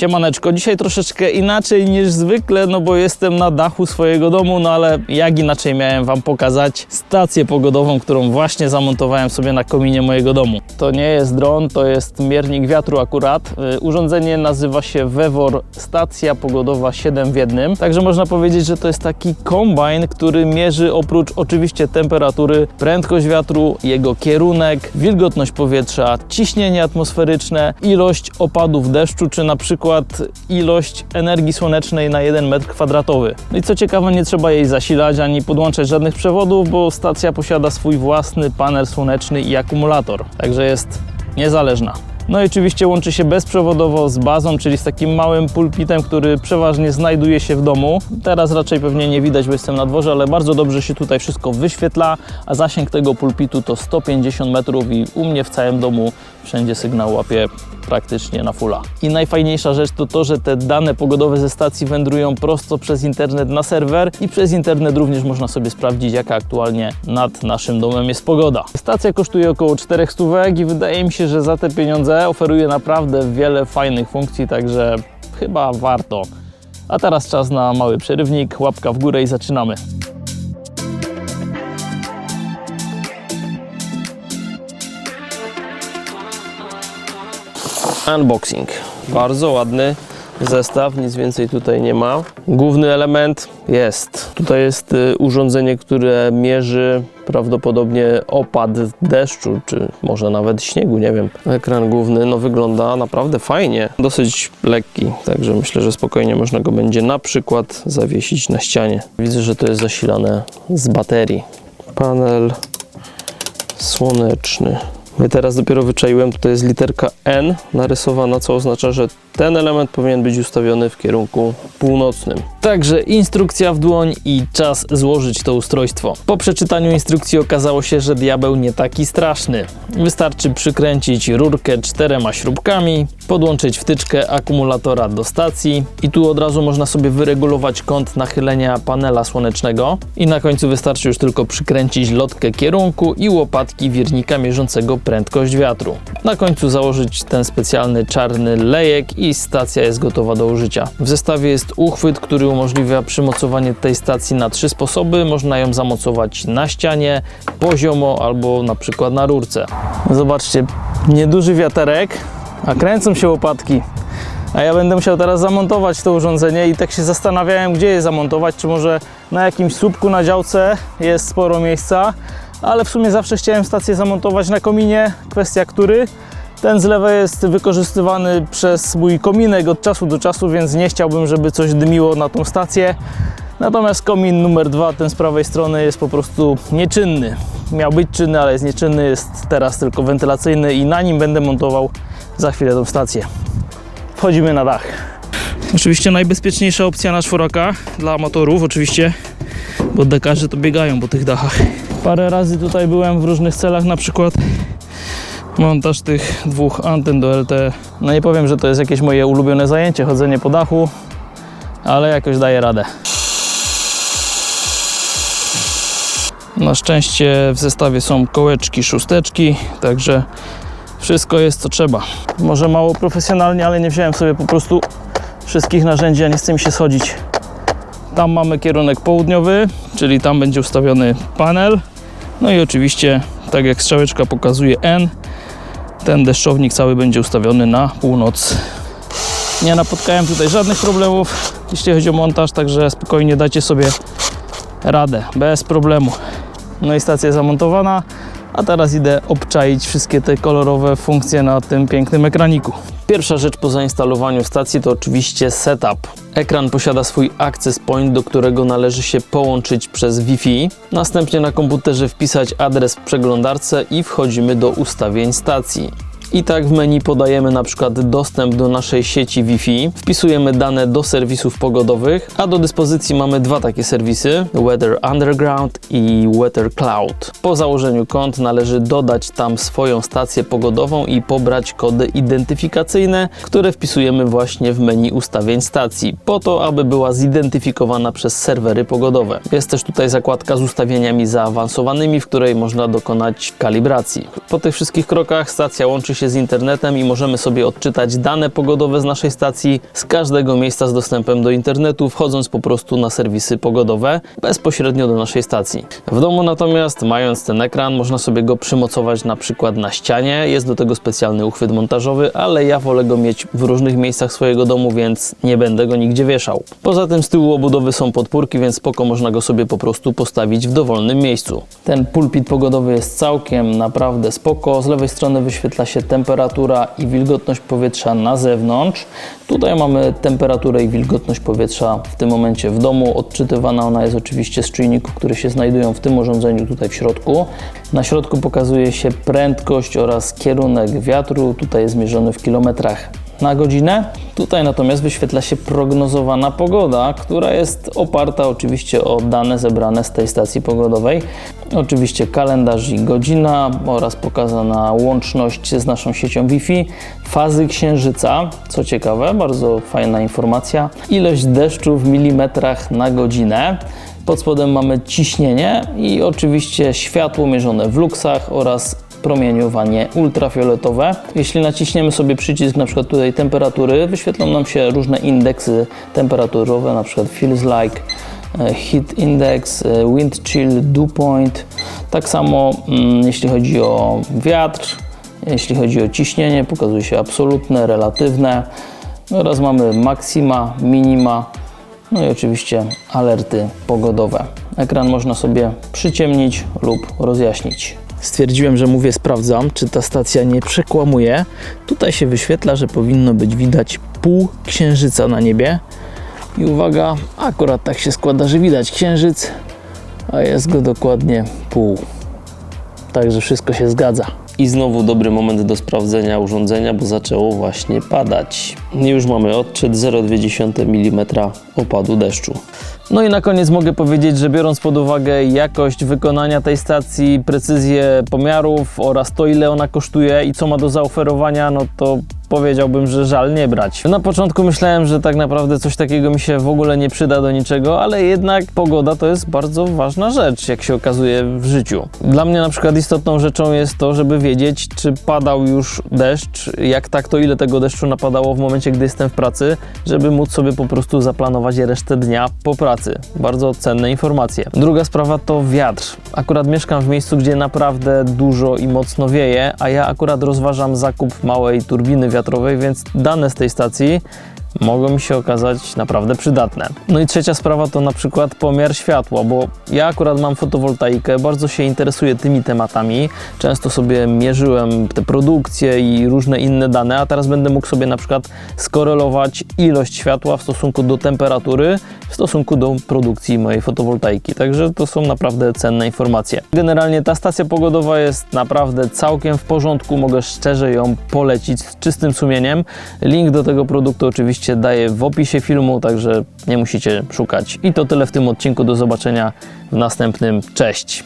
Siemaneczko, dzisiaj troszeczkę inaczej niż zwykle, no bo jestem na dachu swojego domu, no ale jak inaczej miałem Wam pokazać stację pogodową, którą właśnie zamontowałem sobie na kominie mojego domu. To nie jest dron, to jest miernik wiatru akurat. Y, Urządzenie nazywa się Vevor Stacja Pogodowa 7 w jednym, także można powiedzieć, że to jest taki kombajn, który mierzy oprócz oczywiście temperatury, prędkość wiatru, jego kierunek, wilgotność powietrza, ciśnienie atmosferyczne, ilość opadów deszczu, czy na przykład ilość energii słonecznej na 1 metr kwadratowy. No i co ciekawe, nie trzeba jej zasilać ani podłączać żadnych przewodów, bo stacja posiada swój własny panel słoneczny i akumulator, także jest niezależna. No i oczywiście łączy się bezprzewodowo z bazą, czyli z takim małym pulpitem, który przeważnie znajduje się w domu. Teraz raczej pewnie nie widać, bo jestem na dworze, ale bardzo dobrze się tutaj wszystko wyświetla, a zasięg tego pulpitu to 150 metrów i u mnie w całym domu wszędzie sygnał łapie praktycznie na fulla. I najfajniejsza rzecz to to, że te dane pogodowe ze stacji wędrują prosto przez internet na serwer i przez internet również można sobie sprawdzić, jaka aktualnie nad naszym domem jest pogoda. Stacja kosztuje około 400 stówek i wydaje mi się, że za te pieniądze oferuje naprawdę wiele fajnych funkcji, także chyba warto. A teraz czas na mały przerywnik, łapka w górę i zaczynamy. Unboxing. Bardzo ładny zestaw, nic więcej tutaj nie ma. Główny element jest. Tutaj jest y, urządzenie, które mierzy prawdopodobnie opad deszczu, czy może nawet śniegu, nie wiem. Ekran główny no, wygląda naprawdę fajnie. Dosyć lekki, także myślę, że spokojnie można go będzie na przykład zawiesić na ścianie. Widzę, że to jest zasilane z baterii. Panel słoneczny. Ja teraz dopiero wyczaiłem, tutaj jest literka N narysowana, co oznacza, że ten element powinien być ustawiony w kierunku północnym. Także instrukcja w dłoń i czas złożyć to ustrojstwo. Po przeczytaniu instrukcji okazało się, że diabeł nie taki straszny. Wystarczy przykręcić rurkę czterema śrubkami, podłączyć wtyczkę akumulatora do stacji i tu od razu można sobie wyregulować kąt nachylenia panela słonecznego i na końcu wystarczy już tylko przykręcić lotkę kierunku i łopatki wirnika mierzącego prędkość wiatru. Na końcu założyć ten specjalny czarny lejek i stacja jest gotowa do użycia. W zestawie jest uchwyt, który umożliwia przymocowanie tej stacji na trzy sposoby. Można ją zamocować na ścianie, poziomo albo na przykład na rurce. Zobaczcie, nieduży wiaterek, a kręcą się łopatki. A ja będę musiał teraz zamontować to urządzenie i tak się zastanawiałem, gdzie je zamontować. Czy może na jakimś słupku na działce jest sporo miejsca, ale w sumie zawsze chciałem stację zamontować na kominie. Kwestia który. Ten z lewej jest wykorzystywany przez mój kominek od czasu do czasu, więc nie chciałbym, żeby coś dymiło na tą stację. Natomiast komin numer dwa, ten z prawej strony, jest po prostu nieczynny. Miał być czynny, ale jest nieczynny, jest teraz tylko wentylacyjny i na nim będę montował za chwilę tą stację. Wchodzimy na dach. Oczywiście najbezpieczniejsza opcja na czworakach dla amatorów, oczywiście, bo dekarze to biegają po tych dachach. Parę razy tutaj byłem w różnych celach, na przykład montaż tych dwóch anten do LTE. No nie powiem, że to jest jakieś moje ulubione zajęcie, chodzenie po dachu, ale jakoś daję radę. Na szczęście w zestawie są kołeczki, szósteczki, także wszystko jest co trzeba. Może mało profesjonalnie, ale nie wziąłem sobie po prostu wszystkich narzędzi, a nie chce mi się schodzić. Tam mamy kierunek południowy, czyli tam będzie ustawiony panel. No i oczywiście, tak jak strzałeczka pokazuje N, ten deszczownik cały będzie ustawiony na północ. Nie napotkałem tutaj żadnych problemów, jeśli chodzi o montaż, także spokojnie dajcie sobie radę, bez problemu. No i stacja zamontowana, a teraz idę obczaić wszystkie te kolorowe funkcje na tym pięknym ekraniku. Pierwsza rzecz po zainstalowaniu stacji to oczywiście setup. Ekran posiada swój access point, do którego należy się połączyć przez Wi-Fi. Następnie na komputerze wpisać adres w przeglądarce i wchodzimy do ustawień stacji. I tak w menu podajemy na przykład dostęp do naszej sieci Wi-Fi, wpisujemy dane do serwisów pogodowych, a do dyspozycji mamy dwa takie serwisy: Weather Underground i Weather Cloud. Po założeniu kont należy dodać tam swoją stację pogodową i pobrać kody identyfikacyjne, które wpisujemy właśnie w menu ustawień stacji, po to aby była zidentyfikowana przez serwery pogodowe. Jest też tutaj zakładka z ustawieniami zaawansowanymi, w której można dokonać kalibracji. Po tych wszystkich krokach stacja łączy się się z internetem i możemy sobie odczytać dane pogodowe z naszej stacji z każdego miejsca z dostępem do internetu, wchodząc po prostu na serwisy pogodowe bezpośrednio do naszej stacji. W domu natomiast, mając ten ekran, można sobie go przymocować na przykład na ścianie. Jest do tego specjalny uchwyt montażowy, ale ja wolę go mieć w różnych miejscach swojego domu, więc nie będę go nigdzie wieszał. Poza tym z tyłu obudowy są podpórki, więc spoko można go sobie po prostu postawić w dowolnym miejscu. Ten pulpit pogodowy jest całkiem naprawdę spoko. Z lewej strony wyświetla się temperatura i wilgotność powietrza na zewnątrz. Tutaj mamy temperaturę i wilgotność powietrza w tym momencie w domu. Odczytywana ona jest oczywiście z czujników, które się znajdują w tym urządzeniu tutaj w środku. Na środku pokazuje się prędkość oraz kierunek wiatru. Tutaj jest mierzony w kilometrach na godzinę. Tutaj natomiast wyświetla się prognozowana pogoda, która jest oparta oczywiście o dane zebrane z tej stacji pogodowej. Oczywiście kalendarz i godzina oraz pokazana łączność z naszą siecią Wi-Fi, fazy księżyca, co ciekawe, bardzo fajna informacja, ilość deszczu w milimetrach na godzinę. Pod spodem mamy ciśnienie i oczywiście światło mierzone w luksach oraz promieniowanie ultrafioletowe. Jeśli naciśniemy sobie przycisk na przykład tutaj temperatury, wyświetlą nam się różne indeksy temperaturowe, na przykład feels like, e, heat index, e, wind chill, dew point. Tak samo mm, jeśli chodzi o wiatr, jeśli chodzi o ciśnienie, pokazuje się absolutne, relatywne oraz mamy maksima, minima, no i oczywiście alerty pogodowe. Ekran można sobie przyciemnić lub rozjaśnić. Stwierdziłem, że mówię sprawdzam, czy ta stacja nie przekłamuje. Tutaj się wyświetla, że powinno być widać pół księżyca na niebie. I uwaga, akurat tak się składa, że widać księżyc, a jest go dokładnie pół. Także wszystko się zgadza. I znowu dobry moment do sprawdzenia urządzenia, bo zaczęło właśnie padać. Już mamy odczyt 0,2 mm opadu deszczu. No i na koniec mogę powiedzieć, że biorąc pod uwagę jakość wykonania tej stacji, precyzję pomiarów oraz to, ile ona kosztuje i co ma do zaoferowania, no to powiedziałbym, że żal nie brać. Na początku myślałem, że tak naprawdę coś takiego mi się w ogóle nie przyda do niczego, ale jednak pogoda to jest bardzo ważna rzecz, jak się okazuje w życiu. Dla mnie na przykład istotną rzeczą jest to, żeby wiedzieć, czy padał już deszcz, jak tak, to ile tego deszczu napadało w momencie, gdy jestem w pracy, żeby móc sobie po prostu zaplanować resztę dnia po pracy. Bardzo cenne informacje. Druga sprawa to wiatr. Akurat mieszkam w miejscu, gdzie naprawdę dużo i mocno wieje, a ja akurat rozważam zakup małej turbiny wiatrowej, więc dane z tej stacji mogą mi się okazać naprawdę przydatne. No i trzecia sprawa to na przykład pomiar światła, bo ja akurat mam fotowoltaikę, bardzo się interesuję tymi tematami. Często sobie mierzyłem te produkcje i różne inne dane, a teraz będę mógł sobie na przykład skorelować ilość światła w stosunku do temperatury, w stosunku do produkcji mojej fotowoltaiki. Także to są naprawdę cenne informacje. Generalnie ta stacja pogodowa jest naprawdę całkiem w porządku, mogę szczerze ją polecić z czystym sumieniem. Link do tego produktu oczywiście daję w opisie filmu, także nie musicie szukać. I to tyle w tym odcinku. Do zobaczenia w następnym. Cześć!